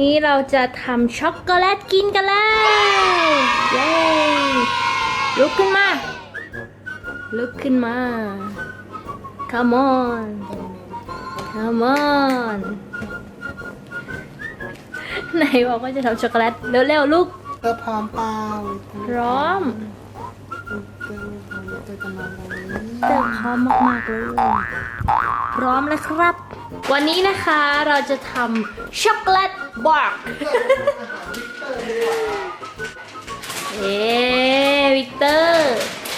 นี้เราจะทำช็อกโกแลตกินกันแล้ว เย้ ลุกขึ้นมา ลุกขึ้นมา come on come on ไหนบอกว่าจะทำช็อกโกแลตเร็วๆ ลูกเธอพร้อมเปล่าพร้อมเธอเธอจะมาตรงนี้เติมพร้อมมากๆเลยพร้อมแล้วครับ วันนี้นะคะเราจะทำช็อกโกแลต บาร์กเอ๊วิกเตอร์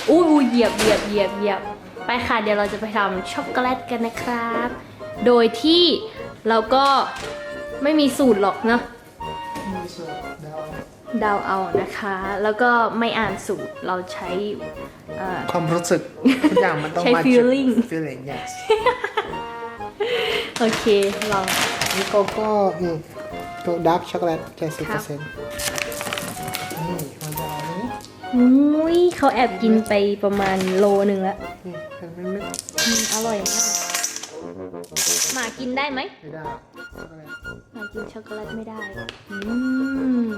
อู้หูเหยียบเหยียบเหยียบเหยียบไปค่ะ เดี๋ยวเราจะไปทำช็อกโกแลตกันนะครับ โดยที่เราก็ไม่มีสูตรหรอกเนาะมีส่วนเดาเดาเอานะคะ แล้วก็ไม่อ่านสูตรเราใช้เอ่อ ความรู้สึกทุกอย่างมันต้องใช้มาจาก feeling feeling yes โอเคลองนี่โกโก้นี่ ตัวดาร์กช็อกโกแลตเจ็ดสิบเปอร์เซ็นต์นี่มันจะเอานี้อุ้ยเขาแอบกินไปประมาณโลหนึ่งแล้วนี่เป็นเม็ดอืมอร่อยมากหมากินได้ไหมๆไม่ได้ช็อกโกแลตหมากินช็อกโกแลตไม่ได้อืม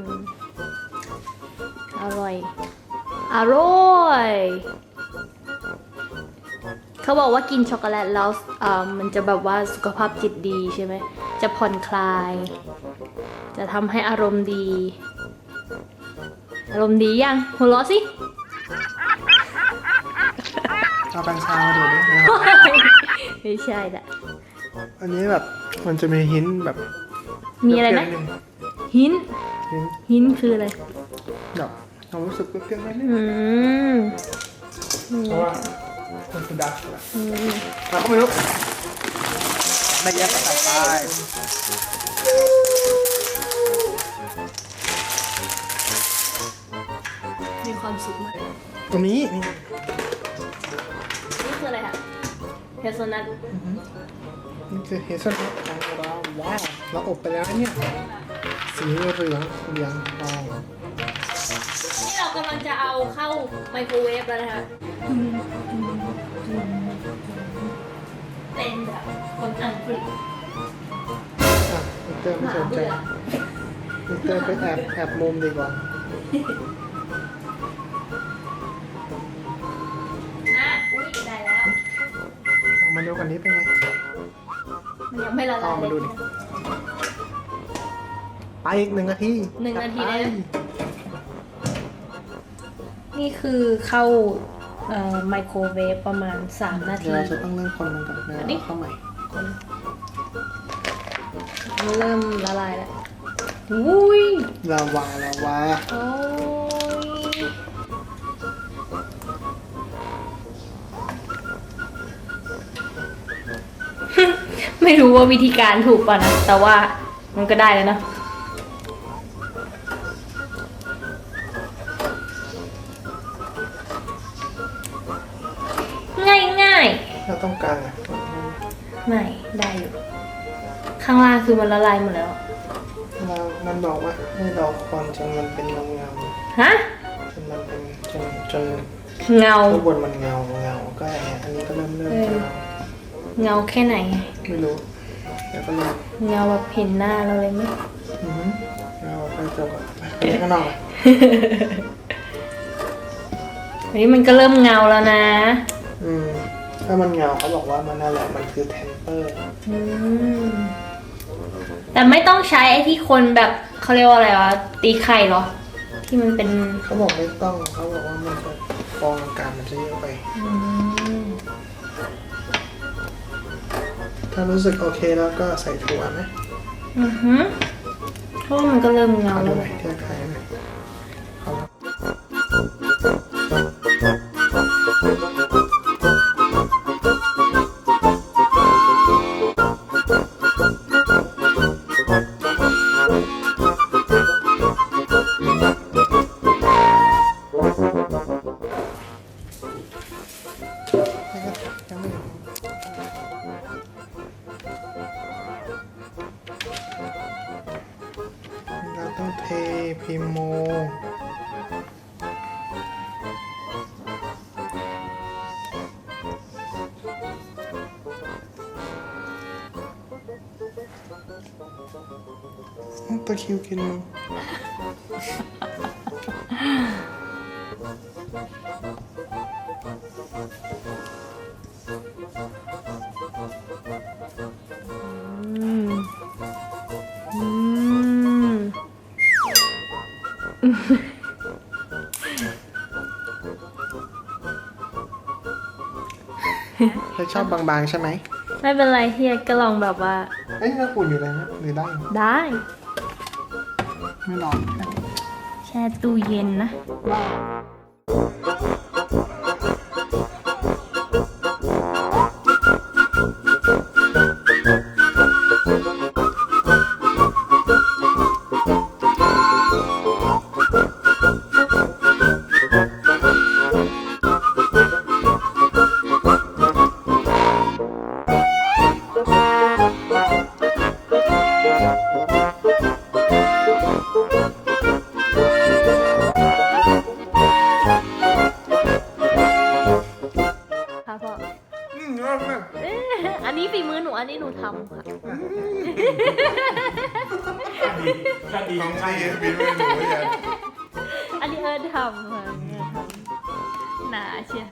อร่อย อร่อย เขาบอกว่ากินช็อกโกแลตแล้วอ่ามันจะแบบว่าสุขภาพจิตดีใช่ไหม จะผ่อนคลาย จะทำให้อารมณ์ดี อารมณ์ดียังหัวเราะสิเอากัญชามาดูดินะครับไม่ใช่ละอันนี้แบบมันจะมีหินแบบมีอะไรนะ เปรี้ยวๆดงหิน หินหินคืออะไร แบบความรู้สึกเปรี้ยวๆนิดนึงอืมเพราะว่ามันคือดาร์กช็อกโกแลตอืมเราก็ไม่รู้ไม่แยกก็ใส่ไป ความสุขมาก ตรงนี้นี่นี่คืออะไรคะเฮซนัทนี่คือเฮเซลนัทของเราว้าวเราอบไปแล้วนะเนี่ยสีเหลืองเหลืองทองนี่เรากำลังจะเอาเข้าไมโครเวฟแล้วนะคะเป็นแบบคนอังกฤษอะมิเตอร์หไม่มาสนใจเบื่อมิเตอร์ไปแอบแอบมุมดีกว่า ดูกันนี้เป็นไง มันยังไม่ละลายเอามาดูดิ ไปอีกหนึ่งนาทีหนึ่งนาทีไปเลยนะนี่คือเข้าเอ่อไมโครเวฟประมาณ 3 นาเดี๋ยทีวเราจะต้องเริ่มคนมันก่อนเดี๋ยวอันนี้ เราเข้าใหม่มันเริ่มละลายแล้วอุ้ยลาวาลาวาโอ้ ไม่รู้ว่าวิธีการถูกป่ะนะ แต่ว่ามันก็ได้แล้วนะ ง่ายง่ายเราต้องการอะๆไม่ได้อยู่ ข้างล่างคือมันละลายหมดแล้ว เรามันบอกว่าให้เราคนจนมันเป็นเงาเงาฮะ ๆจนมันเป็นจนจนเงา ข้างบนมันเงาเงาก็อย่างเงี้ยอันนี้ก็เริ่มเริ่มเออ เงาเงาแค่ไหน ไม่รู้เดี๋ยวก็เริ่มเงาแบบเห็นหน้าเราเลยไหมอือหือเราไปจบก่อนไปไปข้างนอกเลยเฮ้ยมันก็เริ่มเงาแล้วนะอืมถ้ามันเงาเขาบอกว่ามันนั่นแหละมันคือเทมเปอร์อืมแต่ไม่ต้องใช้ไอ้ที่คนแบบเขาเรียกว่าอะไรวะตีไข่เหรอ ที่มันเป็นเขาบอกไม่ต้องเขาบอกว่ามันจะฟองอากาศมันจะเยอะไป อืม ถ้ารู้สึกโอเคแล้วก็ใส่ถั่วนะอือหือเพราะว่ามันก็เริ่มเงาเอาดูแล้วหน่อยเทียบไข่หน่อยเอาละ พิมโมโอตะคริวกินมึง เธอชอบบางๆใช่ไหมไม่เป็นไรเฮียก็ลองแบบว่า เอ้ยน้ำอุ่นอยู่เลยนะหรือได้ได้ ไม่ร้อน แช่ตู้เย็นนะค่ะ ถ้าดีของดีบินไม่หนูอย่างอันนี้เอิร์ธทำค่ะเอิร์ธทำหนาเชียว